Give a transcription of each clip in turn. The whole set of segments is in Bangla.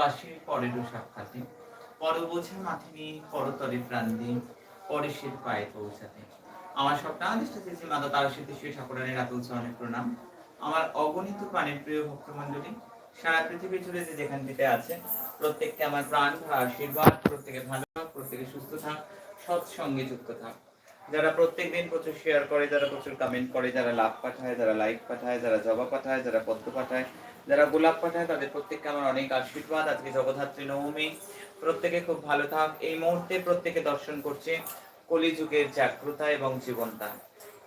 পরবাসী পরেরও সাক্ষাতে। পর বোঝা মাথে নিয়ে পরতরে প্রাণ দিয়ে পরেশের পায়ে পৌঁছাতে। আমার স্বপ্নাধিষ্ঠা শ্রী মাতা তারস্বতী শ্রী ঠাকুরানের রাতুল চরণে প্রণাম। আমার অগণিত প্রাণের প্রিয় ভক্তমণ্ডলী সারা পৃথিবী জুড়ে যে যেখান থেকে আছে, প্রত্যেককে আমার প্রাণ ভরা আশীর্বাদ, প্রত্যেকে ভালো থাক, প্রত্যেকে সুস্থ থাক, সৎসঙ্গে যুক্ত থাক। যারা প্রত্যেকদিন প্রচুর শেয়ার করে, যারা প্রচুর কমেন্ট করে, যারা লাভ পাঠায়, যারা লাইক পাঠায়, যারা জবা পাঠায়, যারা পদ্ম পাঠায় যারা গোলাপ পাঠায়, তাদের প্রত্যেককে আমার অনেক আশীর্বাদ। আজকে জগদ্ধাত্রী নবমী। প্রত্যেকে খুব ভালো থাক। এই মুহূর্তে প্রত্যেকে দর্শন করছে কলিযুগের জাগ্রতা এবং জীবনতা।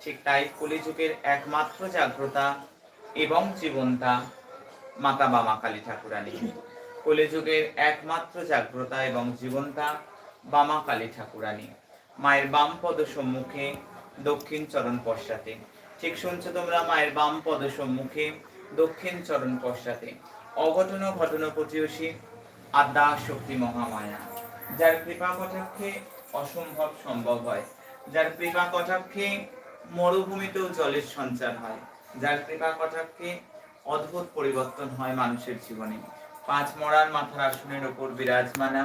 ঠিক তাই কলিযুগের একমাত্র জাগ্রতা এবং জীবনতা মাতা বা মা কালী ঠাকুরানী কলিযুগের একমাত্র জাগ্রতা এবং জীবনতা বামা কালী ঠাকুরানী মায়ের বাম পদ সম্মুখে, দক্ষিণ চরণ পশ্চাতে। ঠিক শুনছো তোমরা, মায়ের বাম পদ সম্মুখে দক্ষিণ চরণ পশ্চাতে অঘটন ঘটন প্রতিয়সী আদ্যা শক্তি মহামায়া, যার কৃপা কটাক্ষে অসম্ভব সম্ভব হয়। যার কৃপা কটাক্ষে মরুভূমিতেও জলের সঞ্চার হয়। যার কৃপা কটাক্ষে অদ্ভুত পরিবর্তন হয় মানুষের জীবনে। পাঁচ মরার মাথার আসনের ওপর বিরাজমানা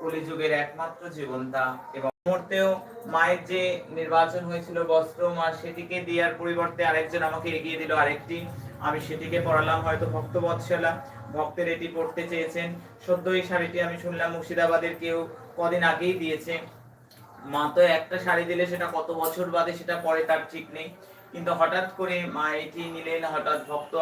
কলিযুগের একমাত্র জীবনতা এবং মুহূর্তেও মায়ের যে নির্বাচন হয়েছিল বস্ত্র, মা সেটিকে দেওয়ার পরিবর্তে আরেকজন আমাকে এগিয়ে দিল। আরেকটি আমি সেটিকে পড়ালাম হয়তো ভক্ত বৎসলা। ভক্তের এটি পড়তে চেয়েছেন। সদ্য এই শাড়িটি আমি শুনলাম মুর্শিদাবাদের কেউ কদিন আগেই দিয়েছে। মা তো একটা শাড়ি দিলে সেটা কত বছর বাদে সেটা পরে তার ঠিক নেই। কিন্তু হঠাৎ করে মা এটি নিলেন, হঠাৎ ভক্ত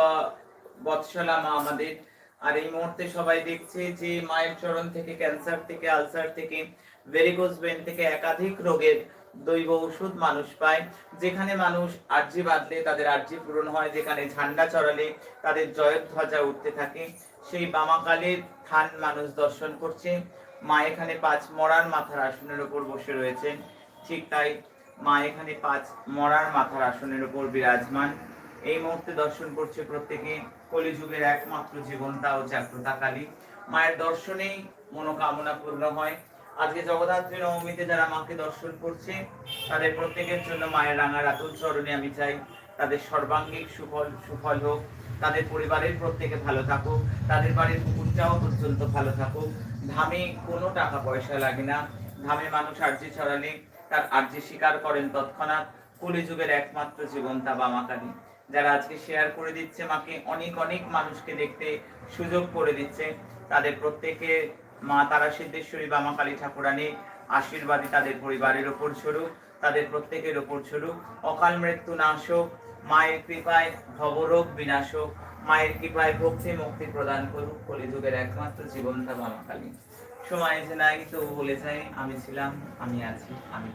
বৎসলা মা আমাদের। আর এই মুহূর্তে সবাই দেখছে যে মায়ের চরণ থেকে ক্যান্সার থেকে আলসার থেকে ভেরিকোজ ভেন থেকে একাধিক রোগের দৈব ওষুধ মানুষ পায়। যেখানে মানুষ আর্জি বাঁধলে, তাদের আর্জি পূরণ হয়। যেখানে ঝান্ডা চড়ালে, তাদের জয়ধ্বজা উঠতে থাকে। সেই বামাকালের থান মানুষ দর্শন করছে। মা এখানে পাঁচ মরার মাথার আসনের উপর বসে রয়েছেন ঠিক তাই মা এখানে পাঁচ মরার মাথার আসনের উপর বিরাজমান। এই মুহূর্তে দর্শন করছে প্রত্যেকে। কলিযুগের একমাত্র জীবনতা ও জাগ্রতা কালী মায়ের দর্শনেই মনোকামনা পূর্ণ হয়। আজকে জগদ্ধাত্রী নবমীতে যারা মাকে দর্শন করছে, তাদের প্রত্যেকের জন্য মায়ের রাঙা রাতুল চরণে আমি চাই তাদের সর্বাঙ্গিক সুফল সুফল হোক। তাদের পরিবারের প্রত্যেকে ভালো থাকুক, তাদের বাড়ির কুকুরটাও পর্যন্ত ভালো থাকুক। ধামে কোনো টাকা পয়সা লাগে না। ধামে মানুষ আর্জি ছড়ালে, তার আর্জি স্বীকার করেন তৎক্ষণাৎ। কলিযুগের একমাত্র জীবন জীবনতা বামাকালী যারা আজকে শেয়ার করে দিচ্ছে মাকে, অনেক অনেক মানুষকে দেখতে সুযোগ করে দিচ্ছে। তাদের প্রত্যেকে মা তারা সিদ্ধেশ্বরী বা মা কালী ঠাকুরানী আশীর্বাদী তাদের পরিবারের ওপর ছড়ুক, তাদের প্রত্যেকের ওপর ছড়ুক অকাল মৃত্যু নাশক মায়ের কৃপায় ভবরোগ বিনাশক মায়ের কৃপায় ভক্তি মুক্তি প্রদান করুক, কলিযুগের একমাত্র জীবনটা বামা কালী সময় যে নাই, তবু বলে যাই আমি ছিলাম, আমি আছি, আমি।